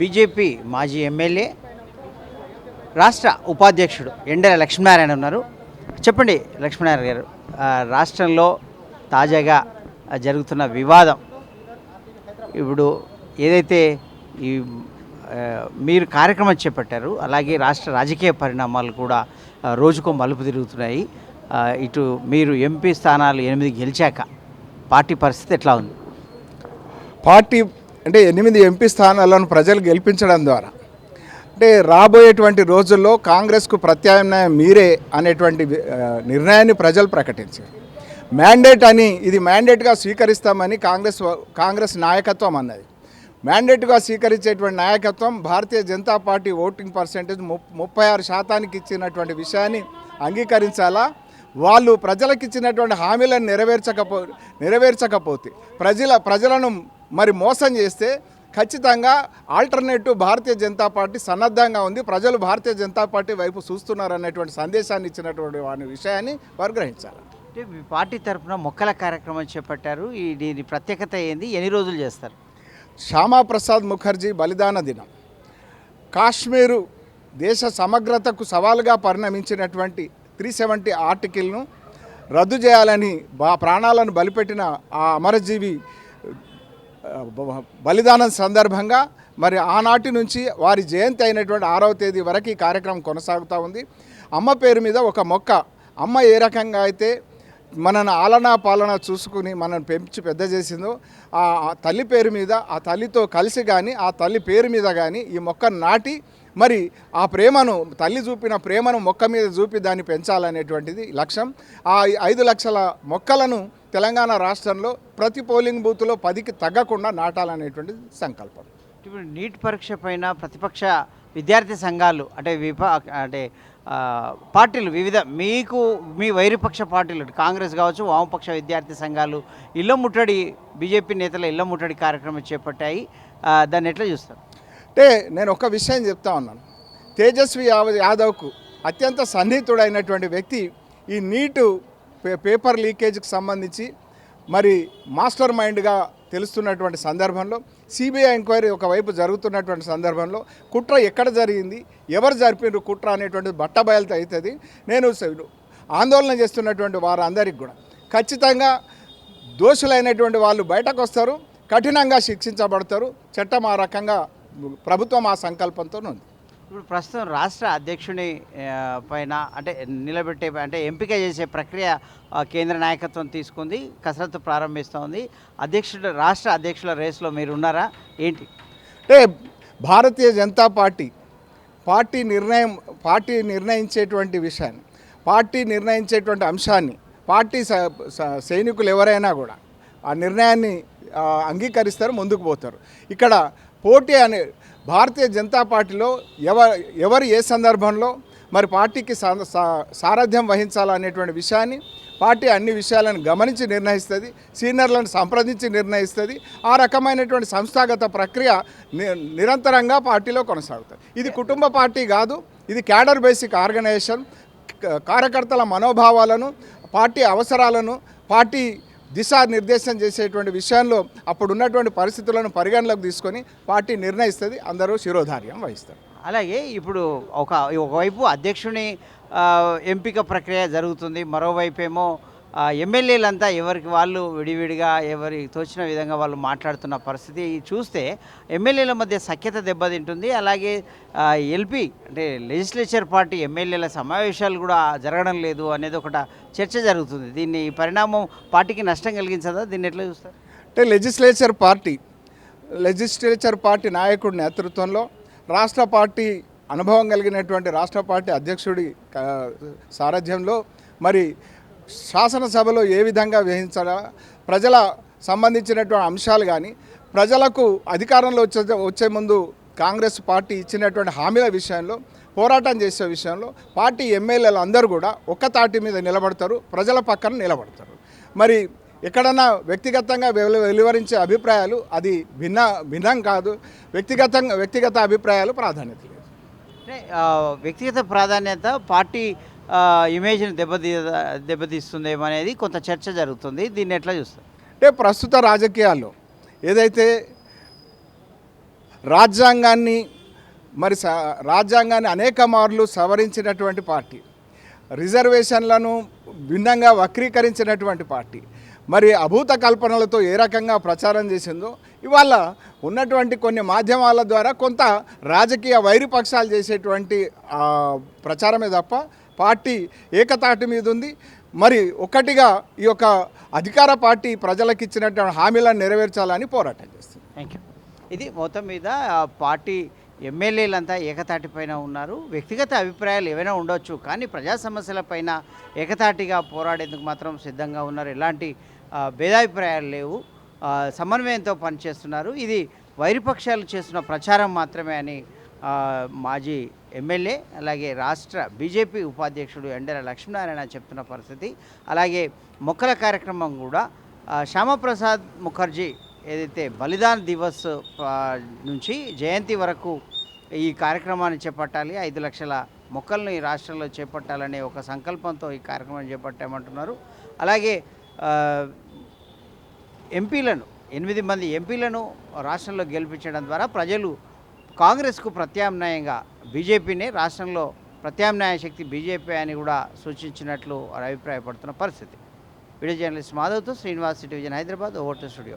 BJP మాజీ MLA రాష్ట్ర ఉపాధ్యక్షుడు ఎండల లక్ష్మీనారాయణ ఉన్నారు. చెప్పండి లక్ష్మీనారాయణ గారు రాష్ట్రంలో తాజాగా జరుగుతున్న వివాదం. ఇప్పుడు ఏదైతే ఈ మీరు కార్యక్రమం చేపట్టారు అలాగే రాష్ట్ర రాజకీయ పరిణామాలు కూడా రోజుకో మలుపు తిరుగుతున్నాయి. ఇటు మీరు ఎంపీ స్థానాలు ఎనిమిది గెలిచాక పార్టీ పరిస్థితి ఎట్లా ఉంది? పార్టీ అంటే ఎనిమిది ఎంపీ స్థానాలను ప్రజలు గెలిపించడం ద్వారా. అంటే రాబోయేటువంటి రోజుల్లో కాంగ్రెస్కు ప్రత్యామ్నాయం మీరే అనేటువంటి నిర్ణయాన్ని ప్రజలు ప్రకటించారు. మ్యాండేట్ అని ఇది మ్యాండేట్గా స్వీకరిస్తామని కాంగ్రెస్ కాంగ్రెస్ నాయకత్వం అన్నది. మ్యాండేట్గా స్వీకరించేటువంటి నాయకత్వం Bharatiya Janata party voting percentage ముప్పై ఆరు శాతానికి ఇచ్చినటువంటి విషయాన్ని అంగీకరించాలా? వాళ్ళు ప్రజలకు ఇచ్చినటువంటి హామీలను నెరవేర్చకపో నెరవేర్చకపోతే ప్రజల ప్రజలను మరి మోసం చేస్తే ఖచ్చితంగా ఆల్టర్నేటివ్ భారతీయ జనతా పార్టీ సన్నద్ధంగా ఉంది. ప్రజలు భారతీయ జనతా పార్టీ వైపు చూస్తున్నారు అనేటువంటి సందేశాన్ని ఇచ్చినటువంటి వారి విషయాన్ని వారు గ్రహించాలి. అంటే మీ పార్టీ తరఫున మొక్కల కార్యక్రమం చేపట్టారు. ఈ దీని ప్రత్యేకత ఏంది? ఎన్ని రోజులు చేస్తారు? శ్యామాప్రసాద్ ముఖర్జీ బలిదాన దినం. కాశ్మీరు దేశ సమగ్రతకు సవాలుగా పరిణమించినటువంటి త్రీ సెవెంటీ ఆర్టికల్ను రద్దు చేయాలని బా ప్రాణాలను బలిపెట్టిన ఆ అమరజీవి బలిదానం సందర్భంగా మరి ఆనాటి నుంచి వారి జయంతి అయినటువంటి ఆరవ తేదీ వరకు ఈ కార్యక్రమం కొనసాగుతూ ఉంది. అమ్మ పేరు మీద ఒక మొక్క అమ్మ ఏ రకంగా అయితే మనను ఆలనా పాలన చూసుకుని మనను పెంచి పెద్ద చేసిందో ఆ ఆ తల్లి పేరు మీద ఆ తల్లితో కలిసి కానీ ఆ తల్లి పేరు మీద కానీ ఈ మొక్కను నాటి మరి ఆ ప్రేమను తల్లి చూపిన ప్రేమను మొక్క మీద చూపి దాన్ని పెంచాలనేటువంటిది లక్ష్యం. ఆ ఐదు లక్షల మొక్కలను తెలంగాణ రాష్ట్రంలో ప్రతి పోలింగ్ బూత్లో పదికి తగ్గకుండా నాటాలనేటువంటిది సంకల్పం. ఇప్పుడు నీట్ పరీక్ష పైన ప్రతిపక్ష విద్యార్థి సంఘాలు అంటే విపా అంటే పార్టీలు వివిధ మీకు మీ వైరుపక్ష పార్టీలు కాంగ్రెస్ కావచ్చు వామపక్ష విద్యార్థి సంఘాలు ఇళ్ళ ముట్టడి బీజేపీ నేతల ఇళ్ళ ముట్టడి కార్యక్రమం చేపట్టాయి. దాన్ని ఎట్లా చూస్తారు? అంటే నేను ఒక విషయం చెప్తా ఉన్నాను. తేజస్వి యాదవ్కు అత్యంత సన్నిహితుడైనటువంటి వ్యక్తి ఈ నీటు పే పేపర్ లీకేజ్కి సంబంధించి మరి మాస్టర్ మైండ్గా తెలుస్తున్నటువంటి సందర్భంలో సిబిఐ ఎంక్వైరీ ఒకవైపు జరుగుతున్నటువంటి సందర్భంలో కుట్ర ఎక్కడ జరిగింది ఎవరు జరిపినారు కుట్ర అనేటువంటి బట్టబయలుతో అవుతుంది నేను ఆందోళన చేస్తున్నటువంటి వారందరికి కూడా ఖచ్చితంగా దోషులైనటువంటి వాళ్ళు బయటకు వస్తారు కఠినంగా శిక్షించబడతారు చట్టం ఆ రకంగా ప్రభుత్వం ఆ సంకల్పంతో ఉంది. ఇప్పుడు ప్రస్తుతం రాష్ట్ర అధ్యక్షుని పైన అంటే నిలబెట్టే అంటే ఎంపిక చేసే ప్రక్రియ కేంద్ర నాయకత్వం తీసుకుంది కసరత్తు ప్రారంభిస్తోంది అధ్యక్షుడు రాష్ట్ర అధ్యక్షుల రేసులో మీరు ఉన్నారా ఏంటి? అంటే భారతీయ జనతా పార్టీ పార్టీ నిర్ణయం పార్టీ నిర్ణయించేటువంటి విషయాన్ని పార్టీ నిర్ణయించేటువంటి అంశాన్ని పార్టీ సైనికులు ఎవరైనా కూడా ఆ నిర్ణయాన్ని అంగీకరిస్తారు ముందుకు పోతారు. ఇక్కడ పోటీ అనే భారతీయ జనతా పార్టీలో ఎవ ఎవరు ఏ సందర్భంలో మరి పార్టీకి సారథ్యం వహించాలనేటువంటి విషయాన్ని పార్టీ అన్ని విషయాలను గమనించి నిర్ణయిస్తుంది సీనియర్లను సంప్రదించి నిర్ణయిస్తుంది ఆ రకమైనటువంటి సంస్థాగత ప్రక్రియ ని- నిరంతరంగా పార్టీలో కొనసాగుతుంది. ఇది కుటుంబ పార్టీ కాదు ఇది క్యాడర్ బేసిక్ ఆర్గనైజేషన్ కార్యకర్తల మనోభావాలను పార్టీ అవసరాలను పార్టీ దిశానిర్దేశం చేసేటువంటి విషయంలో అప్పుడు ఉన్నటువంటి పరిస్థితులను పరిగణలోకి తీసుకొని పార్టీ నిర్ణయిస్తుంది. అందరూ శిరోధార్యం వహిస్తారు. అలాగే ఇప్పుడు ఒక ఒకవైపు అధ్యక్షుని ఎంపిక ప్రక్రియ జరుగుతుంది. మరోవైపు ఏమో ఎమ్మెల్యేలంతా ఎవరికి వాళ్ళు విడివిడిగా ఎవరి తోచిన విధంగా వాళ్ళు మాట్లాడుతున్న పరిస్థితి చూస్తే ఎమ్మెల్యేల మధ్య సఖ్యత దెబ్బతింటుంది. అలాగే ఎల్పి అంటే లెజిస్లేచర్ పార్టీ ఎమ్మెల్యేల సమావేశాలు కూడా జరగడం లేదు అనేది ఒకట చర్చ జరుగుతుంది. దీన్ని పరిణామం పార్టీకి నష్టం కలిగించదా? దీన్ని ఎట్లా చూస్తారు? అంటే లెజిస్లేచర్ పార్టీ లెజిస్లేచర్ పార్టీ నాయకుడి నేతృత్వంలో రాష్ట్ర పార్టీ అనుభవం కలిగినటువంటి రాష్ట్ర పార్టీ అధ్యక్షుడి సారథ్యంలో మరి శాసనసభలో ఏ విధంగా వ్యవహరించాలా? ప్రజల సంబంధించినటువంటి అంశాలు కానీ ప్రజలకు అధికారంలో వచ్చే వచ్చే ముందు కాంగ్రెస్ పార్టీ ఇచ్చినటువంటి హామీల విషయంలో పోరాటం చేసే విషయంలో పార్టీ ఎమ్మెల్యేలు అందరూ కూడా ఒక్క తాటి మీద నిలబడతారు ప్రజల పక్కన నిలబడతారు. మరి ఎక్కడన్నా వ్యక్తిగతంగా వెలు- వెలువరించే అభిప్రాయాలు అది భిన్న భిన్నం కాదు. వ్యక్తిగతంగా వ్యక్తిగత అభిప్రాయాలు ప్రాధాన్యత లేదు. వ్యక్తిగత ప్రాధాన్యత పార్టీ ఇమేజ్ని దెబ్బతీ దెబ్బతీస్తుందేమో అనేది కొంత చర్చ జరుగుతుంది. దీన్ని ఎట్లా చూస్తారు? అంటే ప్రస్తుత రాజకీయాల్లో ఏదైతే రాజ్యాంగాన్ని మరి స రాజ్యాంగాన్ని అనేక మార్లు సవరించినటువంటి పార్టీ రిజర్వేషన్లను భిన్నంగా వక్రీకరించినటువంటి పార్టీ మరి అభూత కల్పనలతో ఏ రకంగా ప్రచారం చేసిందో ఇవాళ ఉన్నటువంటి కొన్ని మాధ్యమాల ద్వారా కొంత రాజకీయ వైరుపక్షాలు చేసేటువంటి ప్రచారమే తప్ప పార్టీ ఏకతాటి మీద ఉంది మరి ఒకటిగా ఈ యొక్క అధికార పార్టీ ప్రజలకు ఇచ్చినటువంటి హామీలను నెరవేర్చాలని పోరాటం చేస్తుంది. థ్యాంక్ యూ ఇది మొత్తం మీద పార్టీ ఎమ్మెల్యేలంతా ఏకతాటిపైన ఉన్నారు. వ్యక్తిగత అభిప్రాయాలు ఏవైనా ఉండొచ్చు కానీ ప్రజా సమస్యలపైన ఏకతాటిగా పోరాడేందుకు మాత్రం సిద్ధంగా ఉన్నారు. ఎలాంటి భేదాభిప్రాయాలు లేవు. సమన్వయంతో పనిచేస్తున్నారు. ఇది వైరుపక్షాలు చేస్తున్న ప్రచారం మాత్రమే అని మాజీ ఎమ్మెల్యే అలాగే రాష్ట్ర బీజేపీ ఉపాధ్యక్షుడు ఎండల లక్ష్మీనారాయణ చెప్తున్న పరిస్థితి. అలాగే మొక్కల కార్యక్రమం కూడా శ్యామప్రసాద్ ముఖర్జీ ఏదైతే బలిదాన్ దివస్ నుంచి జయంతి వరకు ఈ కార్యక్రమాన్ని చేపట్టాలి ఐదు లక్షల మొక్కలను ఈ రాష్ట్రంలో చేపట్టాలనే ఒక సంకల్పంతో ఈ కార్యక్రమం చేపట్టామంటున్నారు. అలాగే ఎంపీలను ఎనిమిది మంది ఎంపీలను రాష్ట్రంలో గెలిపించడం ద్వారా ప్రజలు కాంగ్రెస్కు ప్రత్యామ్నాయంగా బీజేపీని రాష్ట్రంలో ప్రత్యామ్నాయ శక్తి బీజేపీ అని కూడా సూచించినట్లు వారు అభిప్రాయపడుతున్న పరిస్థితి. Video journalist మాధవ్తో Srinivas city Hyderabad over to studio.